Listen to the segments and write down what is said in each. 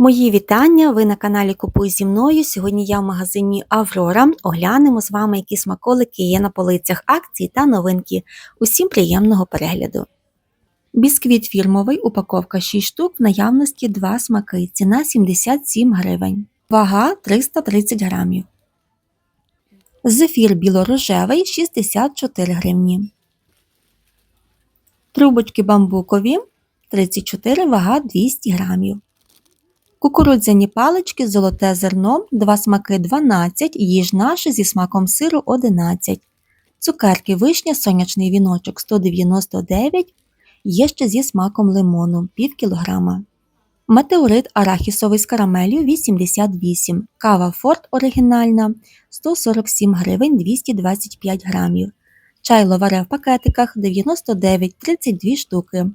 Мої вітання! Ви на каналі Купуй зі мною. Сьогодні я в магазині Аврора. Оглянемо з вами, які смаколики є на полицях акції та новинки. Усім приємного перегляду. Бісквіт фірмовий, упаковка 6 штук, в наявності 2 смаки. Ціна 77 гривень. Вага 330 грамів. Зефір білорожевий 64 гривні. Трубочки бамбукові 34 вага 200 грамів. Кукурудзяні палички, золоте зерно, два смаки 12, їж наше зі смаком сиру 11. Цукерки вишня, сонячний віночок 199, є ще зі смаком лимону пів кілограма. Метеорит арахісовий з карамелью 88, кава Форт оригінальна 147 гривень 225 грамів. Чай ловаре в пакетиках 99 32 штуки.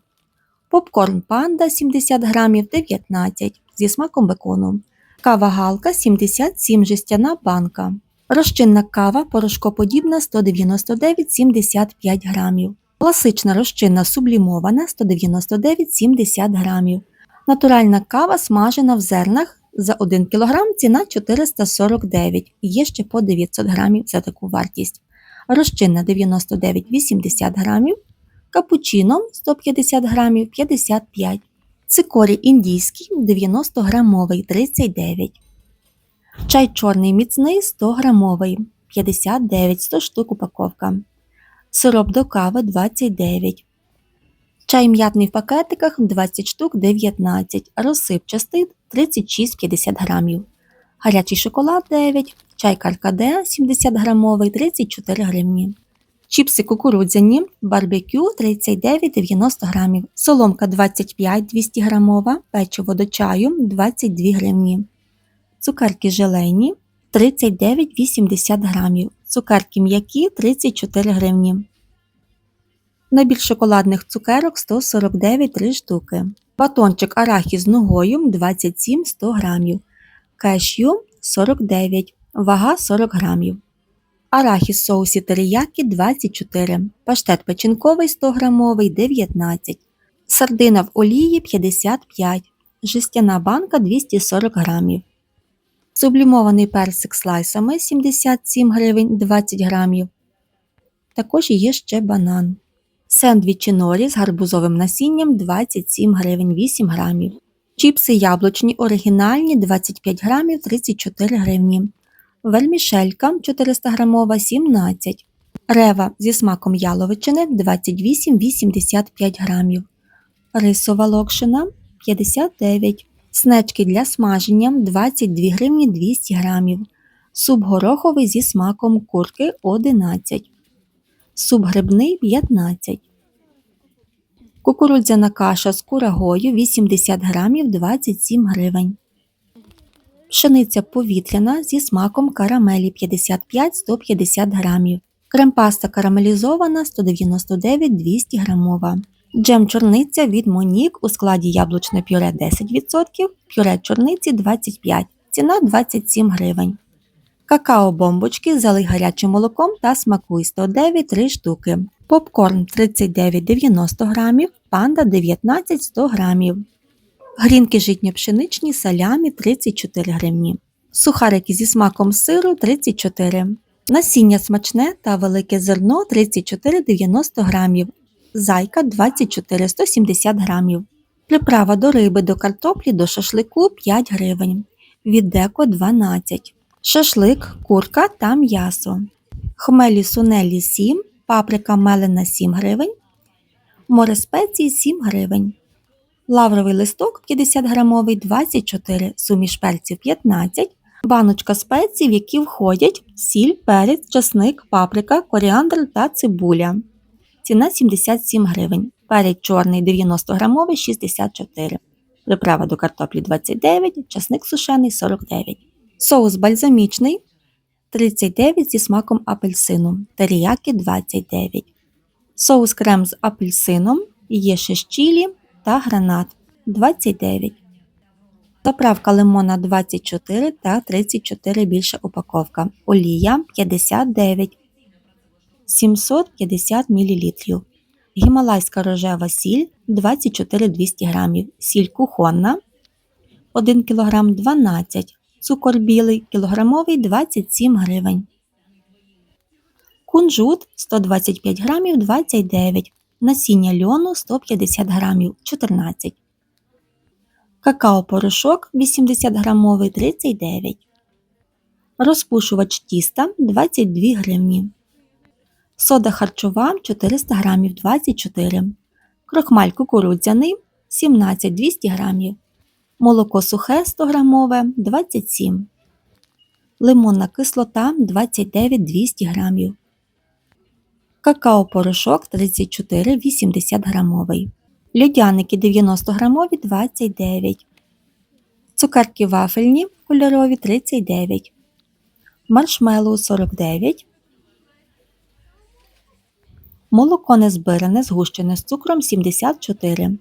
Попкорн панда 70 грамів 19 зі смаком бекону. Кава галка 77 жестяна банка. Розчинна кава порошкоподібна 199,75 грамів. Класична розчинна сублімована 199,70 грамів. Натуральна кава смажена в зернах за 1 кг ціна 449 є ще по 900 грамів за таку вартість. Розчинна 99,80 грамів. Капучино 150 грамів 55 Цикорій індійський 90 грамовий 39. Чай чорний міцний 100 грамовий 59 100 штук упаковка. Сироп до кави 29. Чай м'ятний в пакетиках 20 штук 19. Розсипчастий 36-50 грамів. Гарячий шоколад 9. Чай каркаде 70 грамовий 34 гривні. Чіпси кукурудзяні, барбекю 39,90 грамів, соломка 25 200 грамова, печиво до чаю 22 гривні. Цукерки желейні 39,80 грамів, цукерки м'які 34 гривні. Набір шоколадних цукерок 149 3 штуки. Батончик арахіс з ногою 27 100 грамів. Кешю 49, вага 40 грамів арахіс соусі теріякі 24, паштет печінковий 100 грамовий 19, сардина в олії 55, жестяна банка 240 грамів. Сублімований персик слайсами 77 гривень 20 грамів. Також є ще банан. Сендвічі норі з гарбузовим насінням 27 гривень 8 грамів. Чіпси яблучні оригінальні 25 грамів 34 гривні вермішелька 400 грамова 17 рева зі смаком яловичини 28,85 грамів, рисова локшина 59 снечки для смаження 22 гривні 200 грамів, суп гороховий зі смаком курки 11 суп грибний 15 Кукурудзяна каша з курагою 80 грамів 27 гривень пшениця повітряна зі смаком карамелі 55-150 грамів, крем-паста карамелізована 199-200 грамова, джем чорниця від Монік у складі яблучне пюре 10%, пюре чорниці 25 ціна 27 гривень. Какао-бомбочки залий гарячим молоком та смакуй 109 3 штуки. Попкорн 39,90 грамів, панда 19-100 грамів грінки житньо-пшеничні салямі 34 гривні, сухарики зі смаком сиру 34 насіння смачне та велике зерно 34,90 грамів, зайка 24 170 грамів, приправа до риби до картоплі до шашлику 5 гривень, від деко 12 шашлик, курка та м'ясо, хмелі сунелі 7, паприка мелена 7 гривень, море спеції 7 гривень лавровий листок 50 грамовий 24, суміш перців 15, баночка спецій, в які входять сіль, перець, часник, паприка, коріандр та цибуля. Ціна 77 гривень. Перець чорний 90 грамовий 64 Приправа до картоплі 29, часник сушений 49 Соус бальзамічний 39 зі смаком апельсину. Теріяки 29 Соус крем з апельсином. Є ще чілі та гранат 29. Заправка лимона 24 та 34 більша упаковка. Олія 59 750 мл. Гімалайська рожева сіль 24 200 г. Сіль кухонна 1 кг 12, цукор білий кілограмовий 27 гривень. Кунжут 125 грамів 29, насіння льону 150 грамів 14. Какао-порошок 80 грамовий 39. Розпушувач тіста 22 гривні. Сода харчова 400 грамів 24. Крохмаль кукурудзяний 17 200 грамів. Молоко сухе 100 грамове 27. Лимонна кислота 29 200 грамів. Какао-порошок 34 80 грамовий. Льодяники 90 грамові 29. Цукерки вафельні кольорові 39. Маршмеллоу 49. Молоко незбиране згущене з цукром 74.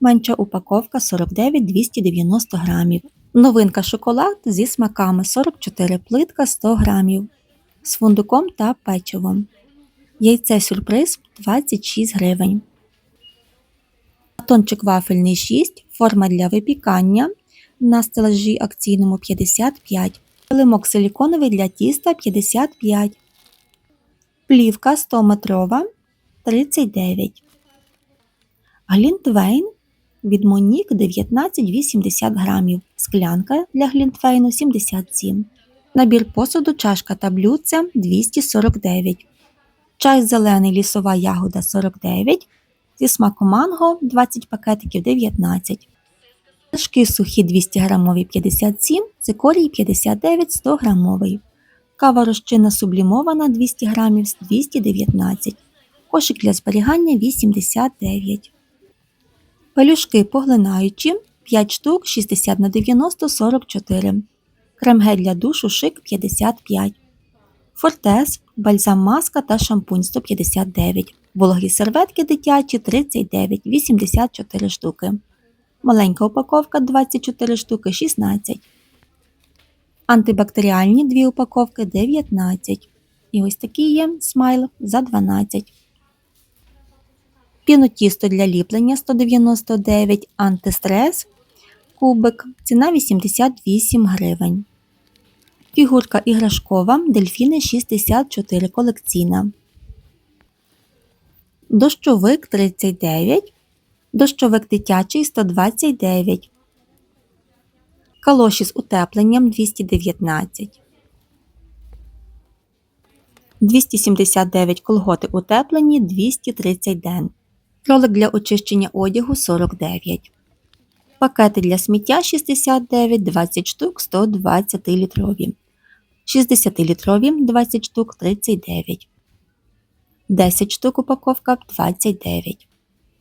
Менша упаковка 49 290 грамів. Новинка шоколад зі смаками 44 плитка 100 грамів. З фундуком та печивом. Яйце сюрприз 26 гривень. Батончик вафельний 6, форма для випікання на стелажі акційному 55, лимок силіконовий для тіста 55, плівка 100 метрова 39, глінтвейн від Монік 19,80 грамів, склянка для глінтвейну 77, набір посуду чашка та блюдце 249, чай зелений лісова ягода 49, зі смаку манго 20 пакетиків 19. Вершки сухі 200 грамові 57, цикорій 59 100 грамовий. Кава розчинна сублімована 200 грамів 219. Кошик для зберігання 89. Пелюшки поглинаючі 5 штук 60 на 90 44. Крем-гель для душу шик 55. Фортес, бальзам маска та шампунь 159. Вологі серветки дитячі 39, 84 штуки. Маленька упаковка 24 штуки 16. Антибактеріальні 2 упаковки 19. І ось такі є смайл за 12. Пінотісто для ліплення 199, антистрес кубик, ціна 88 гривень. Фігурка іграшкова дельфіни 64 колекційна. Дощовик 39, дощовик дитячий 129, калоші з утепленням 219, 279 колготи утеплені 230 ден, ролик для очищення одягу 49, пакети для сміття 69, 20 штук 120 літрові, 60 літрові 20 штук 39. 10 штук упаковка 29.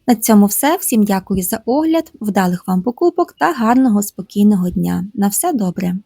На цьому все. Всім дякую за огляд, вдалих вам покупок та гарного спокійного дня. На все добре!